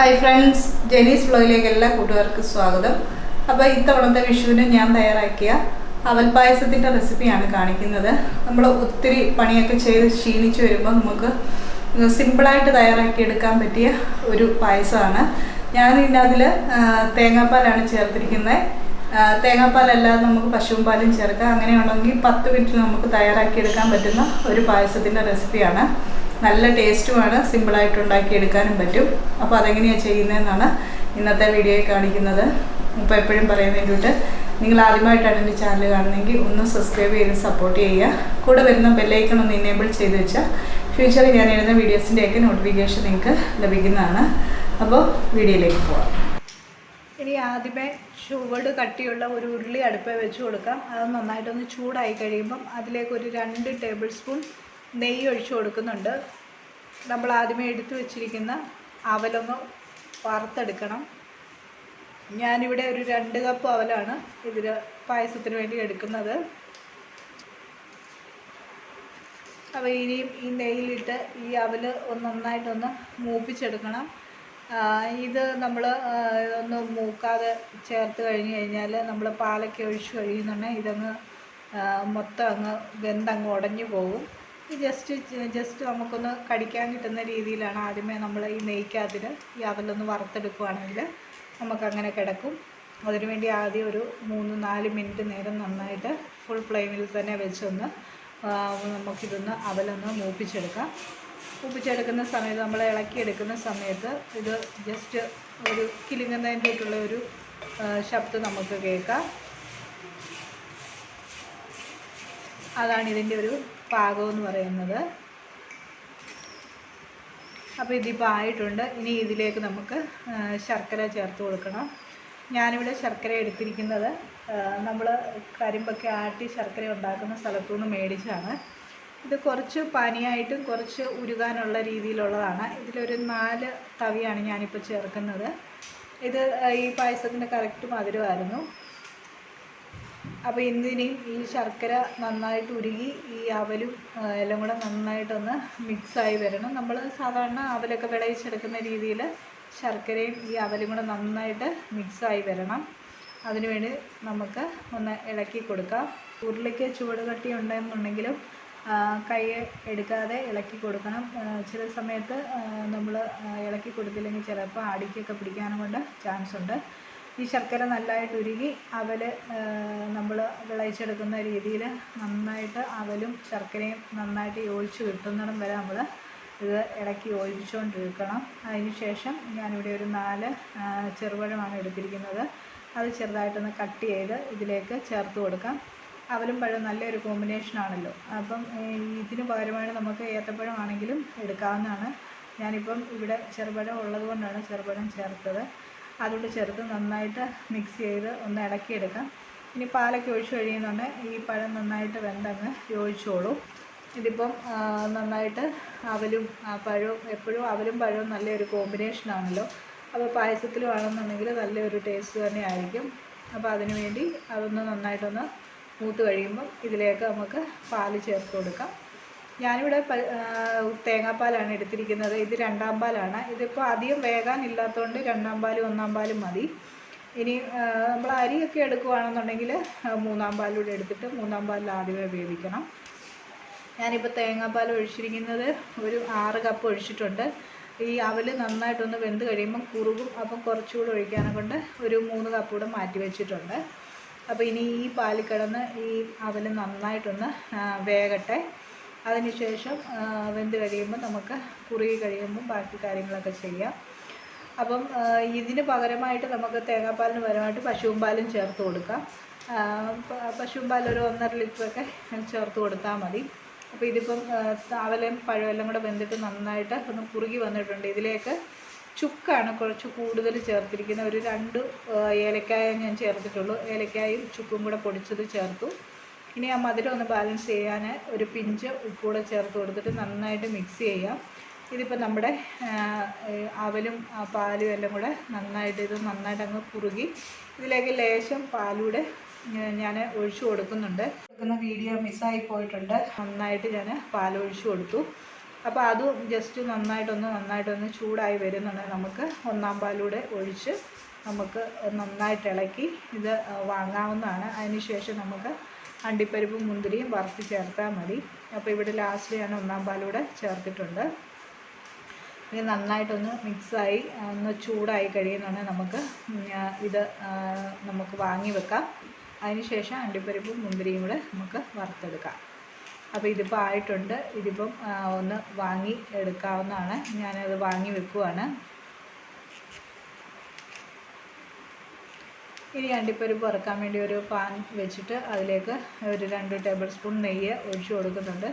Hi friends ജെനീസ് ഫ്ലോയിലേക്ക് എല്ലാ കൂട്ടുകാർക്കും സ്വാഗതം. അപ്പോൾ ഇത്തവണത്തെ വിഷുവിന് ഞാൻ തയ്യാറാക്കിയ അവൽ പായസത്തിന്റെ റെസിപ്പിയാണ് കാണിക്കുന്നത്. നമ്മൾ ഒത്തിരി പണിയൊക്കെ ചെയ്ത് ക്ഷീണിച്ച് വരുമ്പോൾ നമുക്ക് സിമ്പിളായിട്ട് തയ്യാറാക്കിയെടുക്കാൻ പറ്റിയ ഒരു പായസമാണ്. ഞാൻ ഇതിന്റെ അതിൽ തേങ്ങാപ്പാലാണ് ചേർത്തിരിക്കുന്നത് തേങ്ങാപ്പാലല്ലാതെ നമുക്ക് പശുവും പാലും ചേർക്കാം. അങ്ങനെയാണെങ്കിൽ പത്ത് മിനിറ്റ് നമുക്ക് തയ്യാറാക്കിയെടുക്കാൻ പറ്റുന്ന ഒരു പായസത്തിന്റെ റെസിപ്പിയാണ്. നല്ല ടേസ്റ്റുമാണ് സിമ്പിളായിട്ട് ഉണ്ടാക്കിയെടുക്കാനും പറ്റും. അപ്പോൾ അതെങ്ങനെയാണ് ചെയ്യുന്നതെന്നാണ് ഇന്നത്തെ വീഡിയോയിൽ കാണിക്കുന്നത്. ഇപ്പോൾ എപ്പോഴും പറയുന്നതിന്റെ നിങ്ങൾ ആദ്യമായിട്ടാണ് എന്റെ ചാനൽ കാണുന്നതെങ്കിൽ ഒന്ന് സബ്സ്ക്രൈബ് ചെയ്ത് സപ്പോർട്ട് ചെയ്യുക. കൂടെ വരുന്ന ബെല്ലൈക്കൺ ഒന്ന് ഇനേബിൾ ചെയ്ത് വെച്ചാൽ ഫ്യൂച്ചറിൽ ഞാൻ എഴുതുന്ന വീഡിയോസിന്റെയൊക്കെ നോട്ടിഫിക്കേഷൻ നിങ്ങൾക്ക് ലഭിക്കുന്നതാണ്. അപ്പോൾ വീഡിയോയിലേക്ക് പോവാം. ഇനി ആദ്യമേ ചുവട് കട്ടിയുള്ള ഒരു ഉരുളി അടുപ്പേ വെച്ച് കൊടുക്കാം. അത് നന്നായിട്ടൊന്ന് ചൂടായി കഴിയുമ്പം അതിലേക്ക് ഒരു രണ്ട് ടേബിൾ സ്പൂൺ നെയ്യ് ഒഴിച്ചു കൊടുക്കുന്നുണ്ട്. നമ്മൾ ആദ്യമേ എടുത്തു വെച്ചിരിക്കുന്ന അവലൊന്ന് വറുത്തെടുക്കണം. ഞാനിവിടെ ഒരു രണ്ട് കപ്പ് അവലാണ് ഇതിൽ പായസത്തിന് വേണ്ടി എടുക്കുന്നത്. അപ്പോൾ ഇനിയും ഈ നെയ്യിലിട്ട് ഈ അവൽ ഒന്ന് നന്നായിട്ടൊന്ന് മൂപ്പിച്ചെടുക്കണം. ഇത് നമ്മൾ ഒന്ന് മൂക്കാതെ ചേർത്ത് കഴിഞ്ഞ് കഴിഞ്ഞാൽ നമ്മൾ പാലൊക്കെ ഒഴിച്ച് കഴിയുന്നുണ്ടെങ്കിൽ ഇതങ്ങ് മൊത്തം അങ്ങ് വെന്തങ്ങ് ഉടഞ്ഞു പോകും. ഈ ജസ്റ്റ് ജസ്റ്റ് നമുക്കൊന്ന് കടിക്കാൻ കിട്ടുന്ന രീതിയിലാണ് ആദ്യമേ നമ്മൾ ഈ നെയ്ക്കകത്തിൽ ഈ അവലൊന്ന് വറുത്തെടുക്കുകയാണെങ്കിൽ നമുക്കങ്ങനെ കിടക്കും. അതിനുവേണ്ടി ആദ്യം ഒരു മൂന്ന് നാല് മിനിറ്റ് നേരം നന്നായിട്ട് ഫുൾ ഫ്ലെയിമിൽ തന്നെ വെച്ചൊന്ന് നമുക്കിതൊന്ന് അവലൊന്ന് മൂപ്പിച്ചെടുക്കാം. മൂപ്പിച്ചെടുക്കുന്ന സമയത്ത് നമ്മൾ ഇളക്കിയെടുക്കുന്ന സമയത്ത് ഇത് ജസ്റ്റ് ഒരു കിലുങ്ങുന്നതിന്റെ ഒരു ശബ്ദം നമുക്ക് കേൾക്കാം. അതാണ് ഇതിന്റെ ഒരു പാകം എന്ന് പറയുന്നത്. അപ്പോൾ ഇതിപ്പോൾ ആയിട്ടുണ്ട്. ഇനി ഇതിലേക്ക് നമുക്ക് ശർക്കര ചേർത്ത് കൊടുക്കണം. ഞാനിവിടെ ശർക്കര എടുത്തിരിക്കുന്നത് നമ്മൾ കരിമ്പൊക്കെ ആട്ടി ശർക്കര ഉണ്ടാക്കുന്ന സ്ഥലത്തു നിന്ന് മേടിച്ചാണ് ഇത് കുറച്ച് പനിയായിട്ടും കുറച്ച് ഉരുകാനുള്ള രീതിയിലുള്ളതാണ്. ഇതിലൊരു നാല് തവിയാണ് ഞാനിപ്പോൾ ചേർക്കുന്നത്. ഇത് ഈ പായസത്തിന്റെ കറക്റ്റ് മധുരമായിരുന്നു. അപ്പോൾ എന്തിനും ഈ ശർക്കര നന്നായിട്ട് ഉരുകി ഈ അവലും എല്ലാം കൂടെ നന്നായിട്ടൊന്ന് മിക്സായി വരണം. നമ്മൾ സാധാരണ അവലൊക്കെ വിളയിച്ചെടുക്കുന്ന രീതിയിൽ ശർക്കരയും ഈ അവലും കൂടെ നന്നായിട്ട് മിക്സായി വരണം. അതിനുവേണ്ടി നമുക്ക് ഒന്ന് ഇളക്കി കൊടുക്കാം. ഉരുളിക്ക് ചുവട് കട്ടി ഉണ്ടെന്നുണ്ടെങ്കിലും കൈ എടുക്കാതെ ഇളക്കി കൊടുക്കണം. ചില സമയത്ത് നമ്മൾ ഇളക്കി കൊടുത്തില്ലെങ്കിൽ ചിലപ്പോൾ അടിക്കൊക്കെ പിടിക്കാനും കൊണ്ട് ചാൻസ് ഉണ്ട്. ഈ ശർക്കര നല്ലതായിട്ട് ഉരുകി അവൽ നമ്മൾ വിളയിച്ചെടുക്കുന്ന രീതിയിൽ നന്നായിട്ട് അവലും ശർക്കരയും നന്നായിട്ട് യോജിച്ച് കിട്ടുന്നിടം വരെ നമ്മൾ ഇത് ഇടയ്ക്ക് യോജിച്ചുകൊണ്ടിരിക്കണം അതിനുശേഷം ഞാനിവിടെ ഒരു നാല് ചെറുപഴമാണ് എടുത്തിരിക്കുന്നത്. അത് ചെറുതായിട്ടൊന്ന് കട്ട് ചെയ്ത് ഇതിലേക്ക് ചേർത്ത് കൊടുക്കാം. അവലും പഴം നല്ലൊരു കോമ്പിനേഷനാണല്ലോ അപ്പം ഇതിന് പകരമായിട്ട് നമുക്ക് ഏത്തപ്പഴമാണെങ്കിലും എടുക്കാവുന്നതാണ്. ഞാനിപ്പം ഇവിടെ ചെറുപഴം ഉള്ളതുകൊണ്ടാണ് ചെറുപഴം ചേർത്തത്. അതുകൊണ്ട് ചേർത്ത് നന്നായിട്ട് മിക്സ് ചെയ്ത് ഒന്ന് ഇളക്കിയെടുക്കാം. ഇനി പാലൊക്കെ ഒഴിച്ച് കഴിയുന്നുണ്ട് ഈ പഴം നന്നായിട്ട് വെന്തങ്ങ് യോജിച്ചോളും. ഇതിപ്പം നന്നായിട്ട് അവലും പഴവും എപ്പോഴും അവലും പഴവും നല്ലൊരു കോമ്പിനേഷനാണല്ലോ അപ്പോൾ പായസത്തിൽ വേണമെന്നുണ്ടെങ്കിൽ നല്ലൊരു ടേസ്റ്റ് തന്നെ ആയിരിക്കും. അപ്പോൾ അതിനു വേണ്ടി അതൊന്ന് നന്നായിട്ടൊന്ന് മൂത്ത് കഴിയുമ്പം ഇതിലേക്ക് നമുക്ക് പാൽ ചേർത്ത് കൊടുക്കാം. ഞാനിവിടെ തേങ്ങാപ്പാലാണ് എടുത്തിരിക്കുന്നത്. ഇത് രണ്ടാം പാലാണ്. ഇതിപ്പോൾ അധികം വേകാനില്ലാത്തതുകൊണ്ട് രണ്ടാം പാലും ഒന്നാം പാലും മതി. ഇനി നമ്മൾ അരിയൊക്കെ എടുക്കുകയാണെന്നുണ്ടെങ്കിൽ മൂന്നാം പാലൂടെ എടുത്തിട്ട് മൂന്നാം പാലിൽ ആദ്യമേ വേവിക്കണം. ഞാനിപ്പോൾ തേങ്ങാപ്പാൽ ഒഴിച്ചിരിക്കുന്നത് ഒരു ആറ് കപ്പ് ഒഴിച്ചിട്ടുണ്ട്. ഈ അവൽ നന്നായിട്ടൊന്ന് വെന്ത് കഴിയുമ്പം കുറുകും. അപ്പം കുറച്ചുകൂടെ ഒഴിക്കാനെ കൊണ്ട് ഒരു മൂന്ന് കപ്പ് കൂടെ മാറ്റി വെച്ചിട്ടുണ്ട്. അപ്പോൾ ഇനി ഈ പാലിൽ കിടന്ന് ഈ അവൽ നന്നായിട്ടൊന്ന് വേകട്ടെ. അതിനുശേഷം വെന്ത് കഴിയുമ്പോൾ നമുക്ക് കുറുകി കഴിയുമ്പോൾ ബാക്കി കാര്യങ്ങളൊക്കെ ചെയ്യാം. അപ്പം ഇതിന് പകരമായിട്ട് നമുക്ക് തേങ്ങാപ്പാലിന് പകരമായിട്ട് പശുവും ചേർത്ത് കൊടുക്കാം. പശുവും പാൽ ഒരു ഒന്നര ലിറ്ററൊക്കെ ചേർത്ത് കൊടുത്താൽ മതി. അപ്പോൾ ഇതിപ്പം താവലയും പഴമെല്ലാം കൂടെ വെന്തിട്ട് നന്നായിട്ട് ഒന്ന് കുറുകി വന്നിട്ടുണ്ട്. ഇതിലേക്ക് ചുക്കാണ് കുറച്ച് കൂടുതൽ ചേർത്തിരിക്കുന്നത്. ഒരു രണ്ട് ഏലക്കായ ഞാൻ ചേർത്തിട്ടുള്ളൂ. ഏലക്കായും ചുക്കും കൂടെ പൊടിച്ചത് ചേർത്തു. ഇനി ആ മധുരം ഒന്ന് ബാലൻസ് ചെയ്യാൻ ഒരു പിഞ്ച് ഉപ്പൂടെ ചേർത്ത് കൊടുത്തിട്ട് നന്നായിട്ട് മിക്സ് ചെയ്യാം. ഇതിപ്പോൾ നമ്മുടെ അവലും പാലും എല്ലാം കൂടെ നന്നായിട്ട് ഇത് നന്നായിട്ട് അങ്ങ് കുറുകി ഇതിലേക്ക് ലേശം പാലൂടെ ഞാൻ ഒഴിച്ചു കൊടുക്കുന്നുണ്ട്. കൊടുക്കുന്ന വീഡിയോ മിസ്സായി പോയിട്ടുണ്ട്. നന്നായിട്ട് ഞാൻ പാൽ ഒഴിച്ചു കൊടുത്തു. അപ്പോൾ അതും ജസ്റ്റ് നന്നായിട്ടൊന്ന് നന്നായിട്ടൊന്ന് ചൂടായി വരുന്നുണ്ട്. നമുക്ക് ഒന്നാം പാലൂടെ ഒഴിച്ച് നമുക്ക് നന്നായിട്ട് ഇളക്കി ഇത് വാങ്ങാവുന്നതാണ്. അതിന് ശേഷം നമുക്ക് അണ്ടിപ്പരിപ്പും മുന്തിരിയും വറുത്ത് ചേർത്താൽ മതി. അപ്പോൾ ഇവിടെ ലാസ്റ്റ് ഞാൻ ഒന്നാം പാലൂടെ ചേർത്തിട്ടുണ്ട്. ഇത് നന്നായിട്ടൊന്ന് മിക്സായി ഒന്ന് ചൂടായി കഴിയുന്നുണ്ടെങ്കിൽ നമുക്ക് ഇത് നമുക്ക് വാങ്ങി വെക്കാം. അതിന് ശേഷം അണ്ടിപ്പരിപ്പും മുന്തിരിയും കൂടെ നമുക്ക് വറുത്തെടുക്കാം. അപ്പോൾ ഇതിപ്പോൾ ആയിട്ടുണ്ട്. ഇതിപ്പം ഒന്ന് വാങ്ങി എടുക്കാവുന്നതാണ്. ഞാനത് വാങ്ങി വെക്കുവാണ്. ഇനി അണ്ടിപ്പരിപ്പ് വറുക്കാൻ വേണ്ടി ഒരു പാൻ വെച്ചിട്ട് അതിലേക്ക് ഒരു രണ്ട് ടേബിൾ സ്പൂൺ നെയ്യ് ഒഴിച്ചു കൊടുക്കുന്നുണ്ട്.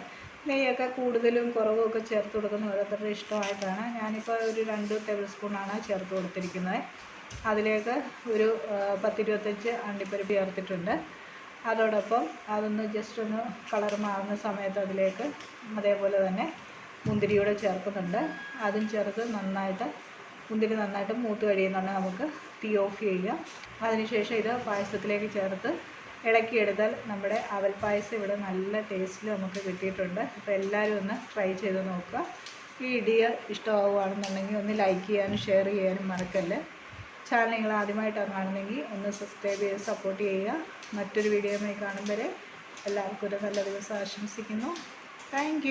നെയ്യൊക്കെ കൂടുതലും കുറവും ഒക്കെ ചേർത്ത് കൊടുക്കുന്നത് ഓരോരുത്തരുടെ ഇഷ്ടമായിട്ടാണ്. ഞാനിപ്പോൾ ഒരു രണ്ട് ടേബിൾ സ്പൂണാണ് ചേർത്ത് കൊടുത്തിരിക്കുന്നത്. അതിലേക്ക് ഒരു പത്തിരുപത്തഞ്ച് അണ്ടിപ്പരിപ്പ് ചേർത്തിട്ടുണ്ട്. അതോടൊപ്പം അതൊന്ന് ജസ്റ്റ് ഒന്ന് കളർ മാറുന്ന സമയത്ത് അതിലേക്ക് അതേപോലെ തന്നെ മുന്തിരിയൂടെ ചേർക്കുന്നുണ്ട്. അതും ചേർത്ത് നന്നായിട്ട് മുന്തിരി നന്നായിട്ട് മൂത്ത് കഴിയുന്നുണ്ടെങ്കിൽ നമുക്ക് തീ ഓഫ് ചെയ്യാം അതിനുശേഷം ഇത് പായസത്തിലേക്ക് ചേർത്ത് ഇളക്കിയെടുത്താൽ നമ്മുടെ അവൽ പായസം ഇവിടെ നല്ല ടേസ്റ്റിൽ നമുക്ക് കിട്ടിയിട്ടുണ്ട്. അപ്പോൾ എല്ലാവരും ഒന്ന് ട്രൈ ചെയ്ത് നോക്കുക. ഈ ഇടിയ ഇഷ്ടമാവുകയാണെന്നുണ്ടെങ്കിൽ ഒന്ന് ലൈക്ക് ചെയ്യാനും ഷെയർ ചെയ്യാനും മറക്കല്ലേ. ചാനൽ നിങ്ങൾ ആദ്യമായിട്ടാണ് കാണുന്നതെങ്കിൽ ഒന്ന് സബ്സ്ക്രൈബ് ചെയ്ത് സപ്പോർട്ട് ചെയ്യുക. മറ്റൊരു വീഡിയോയുമായി കാണും വരെ എല്ലാവർക്കും ഒരു നല്ല ദിവസം ആശംസിക്കുന്നു. താങ്ക്